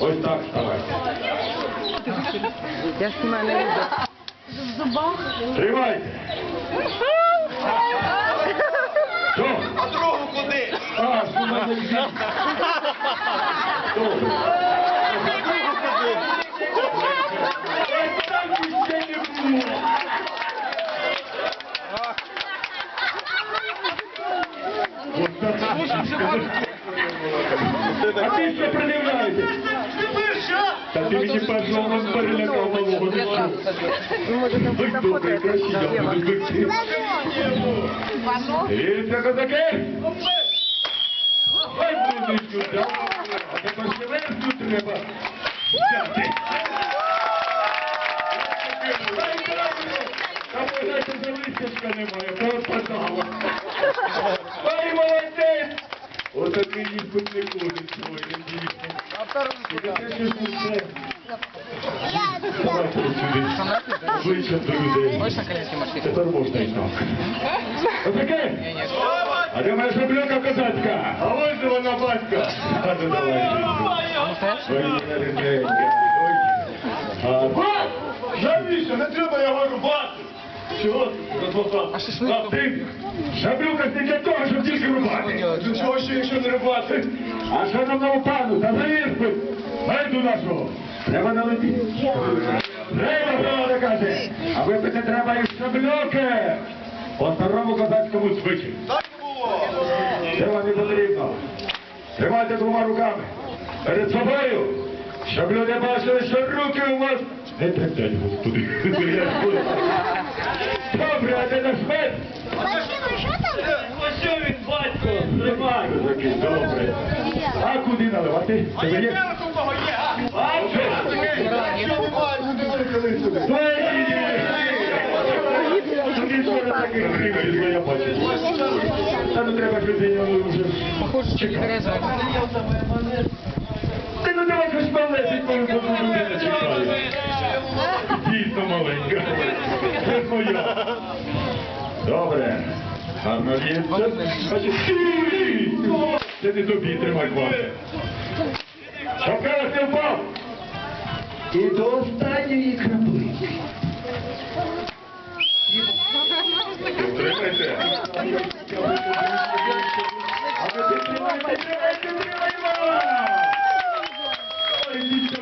Ось так ставайте. Я знімаю на відео. Тримайте. Що? А другу куди? А, в було. Ось так. А ти що придивляєтесь? Ну, може, там Ой, буде добре, фото красиво, якось. я буду бити. Дивіться, козаки! Ой, близько, да? А тепер ще треба взяти. Та подайте, за листячка немає, пропадало. Ой, молодець! Отакий іспит не ходить своїм дійсно. Давайте сюди. Ближче до людей. Можеш на коляскі машині? Тепер можна і так. Отаке? А де моя шаблюка козацька? А ось же вона батька. А ну давай. Ой, рідненька. Ой. А, ба! Навіщо? Не треба його рубати. Чого ти розмовляв? А шашлик? А ти? Шаблюка не для того, щоб тільки рубати. Для чого ще, якщо не рубати? А на пану? Та заїзди. Найду нашого. Треба налетіти. Треба, правда каже. А випити треба із шаблюки. По старому козацькому звичаю. Цього не потрібно. Тримайте двома руками. Перед собою. Щоб люди бачили, що руки у вас не тремтять, господи. Добре, а де наш мед? Ось що він, батько? Тримай, козаки, добре. А куди наливати? У кого є, а? Я. Та ну треба ж людині вже. Похоже, що гаряча. Ти ну давай хоч малесенько, бо тут людина чекає. Дійсно маленька. Це моя. Добре. Гарно лється. Значить, стій! Це не тобі, тримай хвати. Щоб зараз не впав. І до останньої краплинки. Тримайте. А ви підтримайте, тримайте, тримайте! Ой,